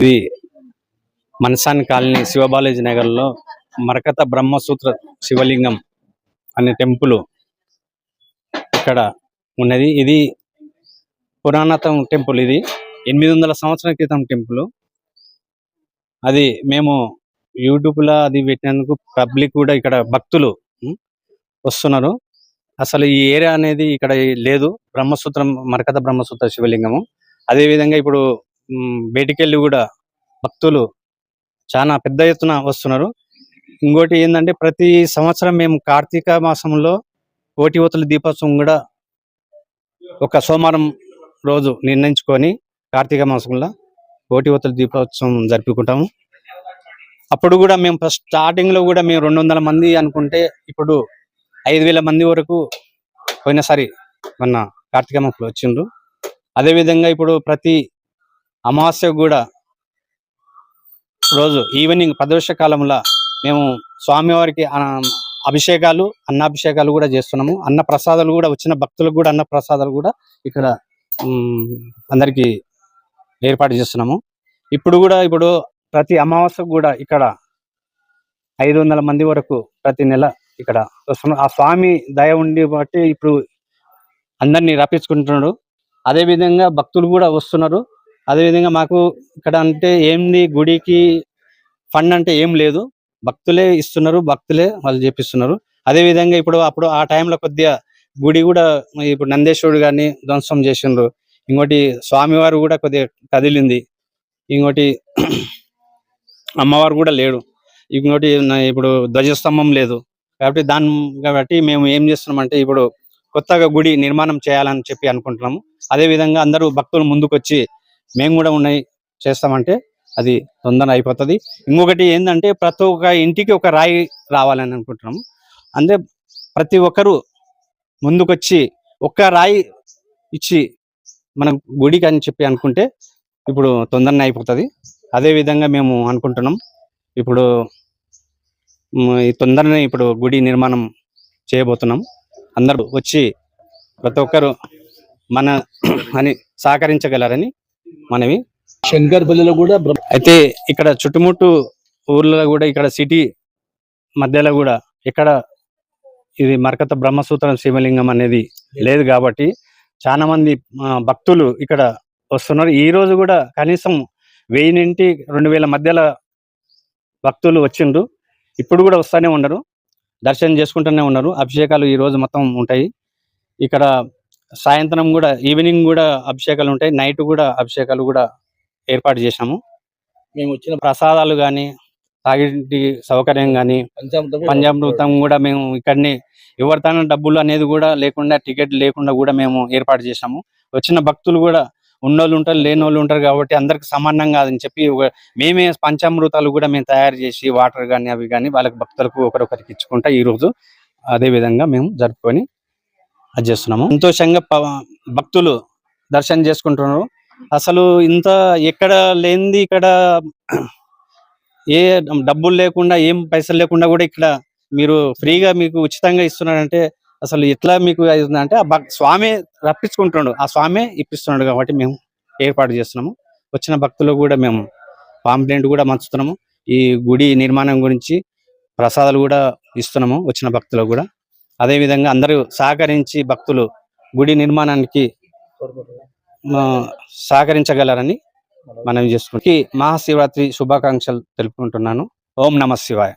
ఇది మనసాని కాలనీ శివబాలాజీ నగర్లో మరకత బ్రహ్మసూత్ర శివలింగం అనే టెంపుల్ ఇక్కడ ఉన్నది. ఇది పురాణతం టెంపుల్ ఇది. ఎనిమిది వందల సంవత్సరాల క్రితం టెంపుల్. అది మేము యూట్యూబ్లో అది పెట్టినందుకు పబ్లిక్ కూడా ఇక్కడ భక్తులు వస్తున్నారు. అసలు ఈ ఏరియా అనేది ఇక్కడ లేదు. బ్రహ్మసూత్రం మరకత బ్రహ్మసూత్ర శివలింగము. అదే విధంగా ఇప్పుడు బయటికెళ్ళి కూడా భక్తులు చాలా పెద్ద ఎత్తున వస్తున్నారు. ఇంకోటి ఏంటంటే ప్రతి సంవత్సరం మేము కార్తీక మాసంలో కోటివతుల దీపోత్సవం కూడా ఒక సోమవారం రోజు నిర్ణయించుకొని కార్తీక మాసంలో కోటివతుల దీపోత్సవం జరుపుకుంటాము. అప్పుడు కూడా మేము ఫస్ట్ స్టార్టింగ్లో కూడా మేము రెండు వందల మంది అనుకుంటే ఇప్పుడు ఐదు వేల మంది వరకు పోయినసారి మొన్న కార్తీక మాసంలో వచ్చిండ్రు. అదే విధంగా ఇప్పుడు ప్రతి అమావాస్య కూడా రోజు ఈవినింగ్ ప్రదోష కాలంలో మేము స్వామివారికి ఆ, అభిషేకాలు అన్నాభిషేకాలు కూడా చేస్తున్నాము. అన్న ప్రసాదాలు కూడా వచ్చిన భక్తులకు కూడా అన్న ప్రసాదాలు కూడా ఇక్కడ అందరికీ ఏర్పాటు చేస్తున్నాము. ఇప్పుడు కూడా ఇప్పుడు ప్రతి అమావాస్యకు కూడా ఇక్కడ ఐదు వందల మంది వరకు ప్రతి నెల ఇక్కడ వస్తున్నారు ఆ స్వామి దయ ఉండి బట్టి ఇప్పుడు అందరినీ రప్పించుకుంటున్నాడు. అదే విధంగా భక్తులు కూడా వస్తున్నారు. అదే విధంగా మాకు ఇక్కడ అంటే ఏంది గుడికి ఫండ్ అంటే ఏం లేదు. భక్తులే ఇస్తున్నారు భక్తులే వాళ్ళు చేపిస్తున్నారు. అదే విధంగా ఇప్పుడు అప్పుడు ఆ టైంలో కొద్దిగా గుడి కూడా ఇప్పుడు నందేశ్వరుడు గారిని ధ్వంసం చేసిండ్రు. ఇంకోటి స్వామివారు కూడా కొద్దిగా కదిలింది. ఇంకోటి అమ్మవారు కూడా లేడు. ఇంకోటి ఇప్పుడు ధ్వజస్తంభం లేదు. కాబట్టి దాని కాబట్టి మేము ఏం చేస్తున్నామంటే ఇప్పుడు కొత్తగా గుడి నిర్మాణం చేయాలని చెప్పి అనుకుంటున్నాము. అదే విధంగా అందరూ భక్తులు ముందుకొచ్చి మేము కూడా ఉన్నాయి చేస్తామంటే అది తొందర అయిపోతుంది. ఇంకొకటి ఏంటంటే ప్రతి ఒక్క ఇంటికి ఒక రాయి రావాలని అనుకుంటున్నాము. అంటే ప్రతి ఒక్కరు ముందుకొచ్చి ఒక్క రాయి ఇచ్చి మన గుడికి అని చెప్పి అనుకుంటే ఇప్పుడు తొందరనే అయిపోతుంది. అదే విధంగా మేము అనుకుంటున్నాం. ఇప్పుడు ఈ తొందరనే ఇప్పుడు గుడి నిర్మాణం చేయబోతున్నాం. అందరూ వచ్చి ప్రతి ఒక్కరు మన అని సహకరించగలరని మనవి. శంకర్పల్లిలో కూడా బ్రహ్మ- అయితే ఇక్కడ చుట్టుముట్టు ఊర్లలో కూడా ఇక్కడ సిటీ మధ్యలో కూడా ఇక్కడ ఇది మరకత బ్రహ్మసూత్రం శివలింగం అనేది లేదు కాబట్టి చాలా మంది భక్తులు ఇక్కడ వస్తున్నారు. ఈ రోజు కూడా కనీసం వెయ్యి నుండి రెండు వేల మధ్యలో భక్తులు వచ్చిండ్రు. ఇప్పుడు కూడా వస్తూనే ఉన్నారు. దర్శనం చేసుకుంటూనే ఉన్నారు. అభిషేకాలు ఈ రోజు మొత్తం ఉంటాయి. ఇక్కడ సాయంత్రం కూడా ఈవినింగ్ కూడా అభిషేకాలు ఉంటాయి. నైట్ కూడా అభిషేకాలు కూడా ఏర్పాటు చేశాము. మేము వచ్చిన ప్రసాదాలు గాని తాగిటి సౌకర్యం గాని పంచామృతం కూడా మేము ఇక్కడనే ఎవరితోనూ డబ్బులు అనేది కూడా లేకుండా టికెట్ లేకుండా కూడా మేము ఏర్పాటు చేశాము. వచ్చిన భక్తులు కూడా ఉన్నోళ్ళు ఉంటారు లేని వాళ్ళు ఉంటారు కాబట్టి అందరికి సమానం కాదని చెప్పి మేమే పంచామృతాలు కూడా మేము తయారు చేసి వాటర్ కానీ అవి కానీ వాళ్ళకి భక్తులకు ఒకరొకరికి ఇచ్చుకుంటా ఈ రోజు అదే విధంగా మేము జరుపుకొని అది చేస్తున్నాము. సంతోషంగా ప- భక్తులు దర్శనం చేసుకుంటున్నారు. అసలు ఇంత ఎక్కడ లేనిది ఇక్కడ ఏ డబ్బులు లేకుండా ఏం పైసలు లేకుండా కూడా ఇక్కడ మీరు ఫ్రీగా మీకు ఉచితంగా ఇస్తున్నారంటే అసలు ఎట్లా మీకు అంటే ఆ స్వామి రప్పించుకుంటున్నాడు. ఆ స్వామి ఇప్పిస్తున్నాడు కాబట్టి మేము ఏర్పాటు చేస్తున్నాము. వచ్చిన భక్తులు కూడా మేము పాంప్లెంట్ కూడా మంచుతున్నాము. ఈ గుడి నిర్మాణం గురించి ప్రసాదాలు కూడా ఇస్తున్నాము. వచ్చిన భక్తులకు కూడా. అదే విధంగా అందరూ సహకరించి భక్తులు గుడి నిర్మాణానికి సహకరించగలరని మనం చేసుకుంటే మహాశివరాత్రి శుభాకాంక్షలు తెలుపుకుంటున్నాను. ఓం నమ శివాయ.